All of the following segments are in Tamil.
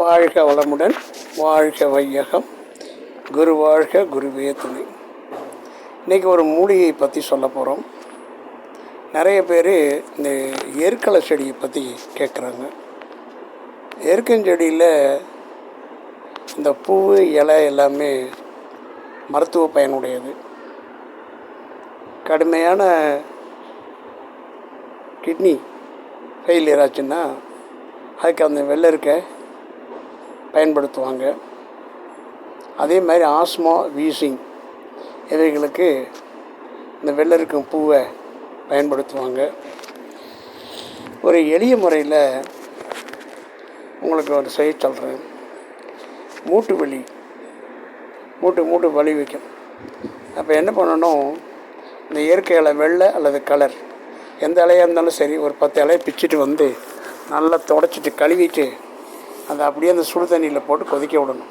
வாழ்க வளமுடன் வாழ்க வையகம். குரு வாழ்க குருவே துணை. இன்றைக்கி ஒரு மூலிகையை பற்றி சொல்ல போகிறோம் நிறைய பேர் இந்த எருக்களை செடியை பற்றி கேட்குறாங்க எருக்கஞ்செடியில் இந்த பூ இலை எல்லாமே மருத்துவ பயனுடையது. கடுமையான கிட்னி ஃபெயிலியர் ஆச்சுன்னா அதுக்கு அந்த வெள்ளரிக்கை பயன்படுத்துவாங்க. அதே மாதிரி ஆஸ்மா வீசிங். இவைகளுக்கு இந்த வெள்ளருக்கும் பூவை பயன்படுத்துவாங்க. ஒரு எளிய முறையில் உங்களுக்கு ஒரு செய்ய சொல்கிறேன் மூட்டு வலி. மூட்டு மூட்டு வலி வைக்கும். அப்போ என்ன பண்ணணும்? இந்த இயற்கை இலை வெள்ளை அல்லது கலர். எந்த இலையாக இருந்தாலும் சரி ஒரு பத்து இலையை பிச்சுட்டு வந்து நல்லா தொடச்சிட்டு கழுவிட்டு அதை அப்படியே அந்த சுடு தண்ணியில் போட்டு கொதிக்க விடணும்.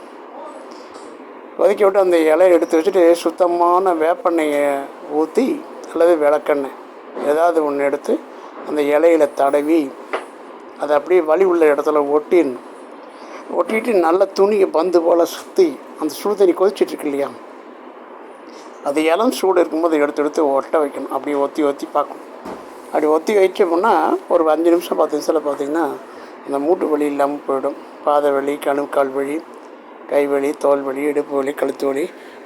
கொதிக்க விட்டு அந்த இலையை எடுத்து வச்சுட்டு சுத்தமான வேப்பெண்ணெயை ஊற்றி அல்லது விளக்கெண்ணெய் ஏதாவது ஒன்று எடுத்து அந்த இலையில தடவி அதை அப்படியே வலி உள்ள இடத்துல ஒட்டிடணும். ஒட்டிட்டு நல்ல துணியை பந்து போல் சுற்றி அந்த சுடு தண்ணி கொதிச்சிட்ருக்கு இல்லையா? அது இளம் சூடு இருக்கும்போது எடுத்து எடுத்து ஒட்ட வைக்கணும். அப்படியே ஒத்தி ஒத்தி பார்க்கணும். அப்படி ஒத்தி வச்சோம்னா ஒரு அஞ்சு நிமிஷம் பத்து நிமிஷத்தில் பார்த்திங்கன்னா அந்த மூட்டு வலி இல்லாமல் போயிடும். பாத வலி கணுக்கால் வலி கை வலி தோல் வலி இடுப்பு வலி கழுத்து வலி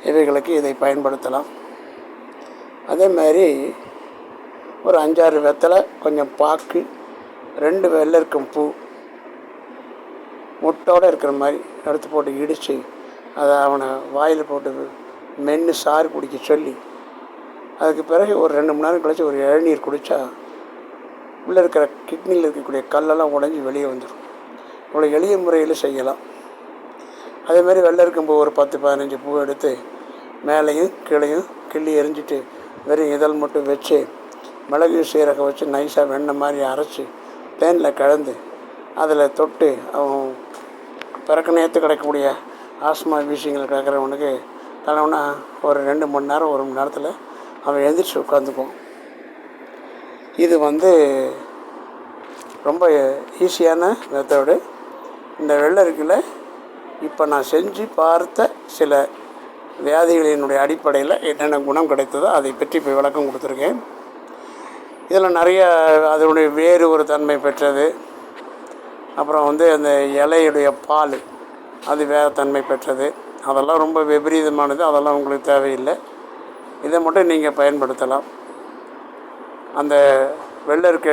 இவைகளுக்கு இதை பயன்படுத்தலாம். அதே மாதிரி ஒரு அஞ்சாறு வெத்தலை கொஞ்சம் பாக்கு ரெண்டு வெள்ளரிக்கும் பூ முட்டோடு இருக்கிற மாதிரி எடுத்து போட்டு இடித்து அதை அவனை வாயில் போட்டு மென்று சாறு குடிக்க சொல்லி அதுக்கு பிறகு ஒரு ரெண்டு மணி நேரம் கழித்து ஒரு இளநீர் குடித்தா உள்ளே இருக்கிற கிட்னியில் இருக்கக்கூடிய கல்லெல்லாம் உடஞ்சி வெளியே வந்துடும். இவ்வளோ எளிய முறையில் செய்யலாம். அதேமாரி வெள்ளை இருக்கும்போது ஒரு பத்து பதினஞ்சு பூ எடுத்து மேலேயும் கீழையும் கிள்ளி எரிஞ்சிட்டு வெறும் இதழ் மட்டும் வச்சு மிளகு சீரகம் வச்சு நைஸாக வெண்ணெய் மாதிரி அரைச்சி தேனில் கலந்து அதில் தொட்டு அவன் பிறக்க நேற்று கிடக்கக்கூடிய ஆஸ்மா வீசிங்கள் கிடக்கிறவனுக்கு தலைவனா ஒரு ரெண்டு மணி நேரம் ஒரு மணி நேரத்தில் அவன் எழுந்திரிச்சு உட்காந்துக்குவான். இது வந்து ரொம்ப ஈஸியான மெத்தடு இந்த வெள்ளரிக்கில் இப்போ நான் செஞ்சு பார்த்த சில வியாதிகளினுடைய அடிப்படையில் என்னென்ன குணம் கிடைத்ததோ அதை பற்றி இப்போ விளக்கம் கொடுத்துருக்கேன். இதில் நிறைய அதனுடைய வேறு ஒரு தன்மை பெற்றது. அப்புறம் வந்து அந்த இலையுடைய பால் அது வேறு தன்மை பெற்றது. அதெல்லாம் ரொம்ப விபரீதமானது அதெல்லாம் உங்களுக்கு தேவையில்லை. இதை மட்டும் நீங்கள் பயன்படுத்தலாம். அந்த வெள்ளை இருக்க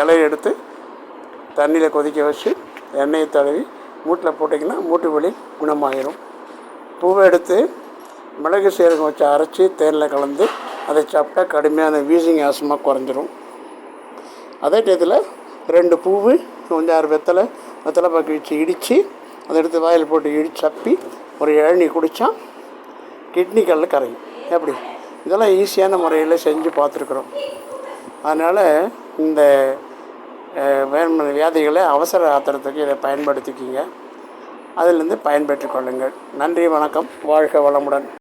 இலையை எடுத்து தண்ணியில் கொதிக்க வச்சு எண்ணெயை தடவி மூட்டில் போட்டிங்கன்னா மூட்டு வலி குணமாயிரும். பூவை எடுத்து மிளகு சீரகம் வச்சு அரைச்சி தேனில் கலந்து அதை சாப்பிட்டா கடுமையான வீசிங் ஆசமாக குறைஞ்சிரும். அதே டயத்தில் ரெண்டு பூவு கொஞ்சம் ஆறு வெத்தலை வெத்தலை பாக்கி வச்சு இடித்து அதை எடுத்து வாயில் போட்டு இடிச்சு சப்பி ஒரு இளநீ குடித்தா கிட்னி கல்ல கரையும். எப்படி? இதெல்லாம் ஈஸியான முறையில் செஞ்சு பார்த்துருக்குறோம். அதனால் இந்த வேணுமான வியாதிகளை அவசர ஆத்திரத்துக்கு இதை பயன்படுத்திக்கிங்க. அதிலிருந்து பயன்பெற்று கொள்ளுங்கள். நன்றி வணக்கம். வாழ்க வளமுடன்.